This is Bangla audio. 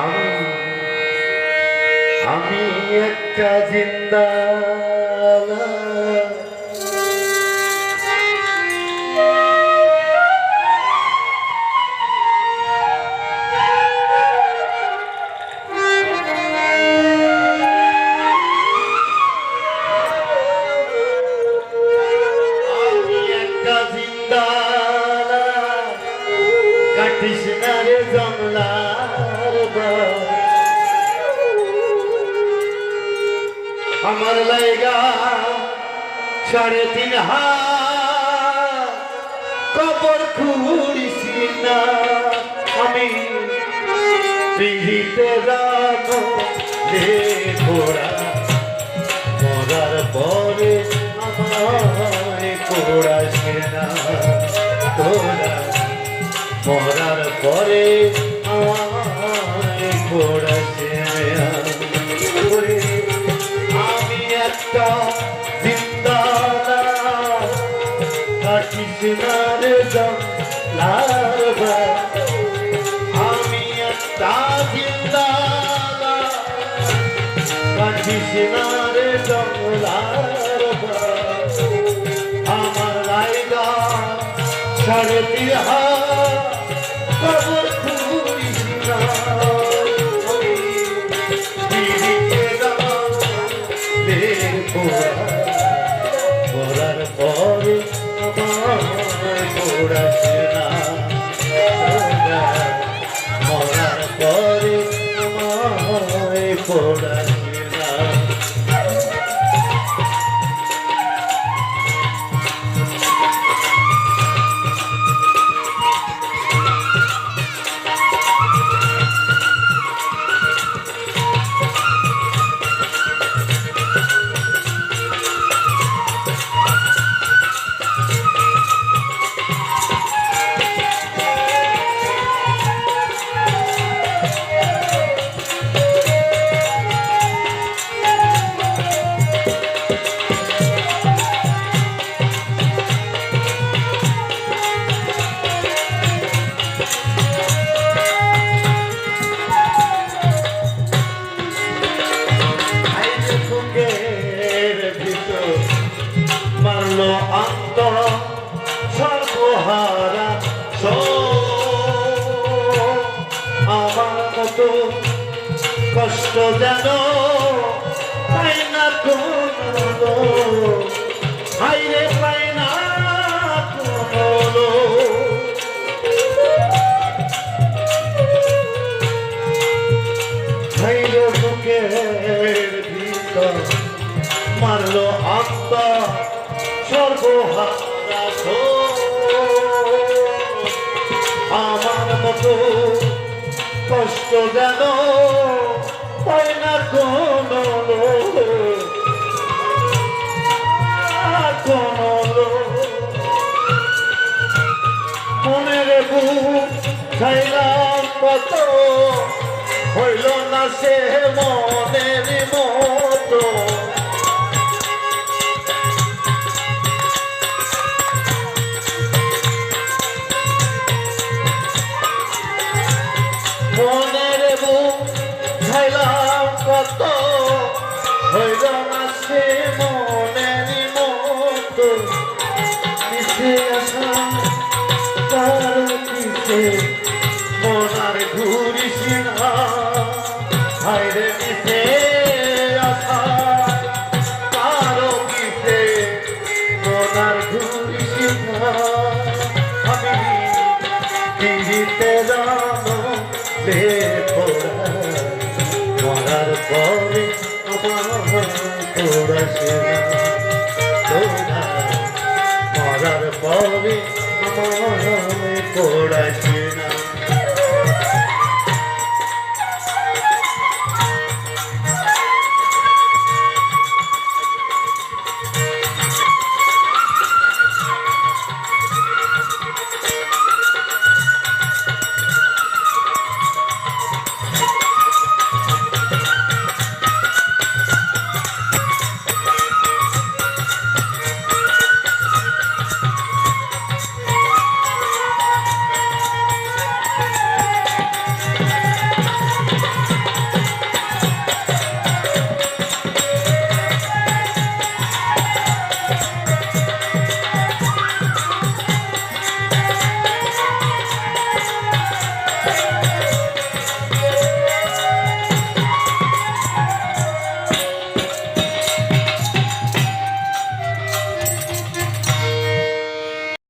আমি আমি একটা জিন্দা জিন্দা কাটিস না রে জমলার বাস। আমার লাইগা সাড়ে তিন হাত। কবর খুঁড়িস না আমি। পিড়িতে রাখো রে ঘোড়া। মরার পরে আমায় কোড়াস না তোরা মরার পরে আমায় কোড়াস আমি একটা জিন্দা কাটিস না রে জমলার আমি একটা জিন্দা কাটিস না রে জমলার আমার লাইগা সাড়ে তিন আমার আমার মতো কষ্ট যেন পাই না হাইরে, পাই না হাইরে বুকের ভিতর মারলো আত্মা, সর্বহারা আমার মতো কষ্ট যেন পাই না কোনো মনের বুক কত হইল না সে মনের মতো মিশে তার পিছে মনার ঘুরিস না হাইরে মিশে আসা তার পিছে মনার ঘুরিস না আমি জানো লে মরার পরে আমার তোরা মরার ভবে আমার পড়াশোনা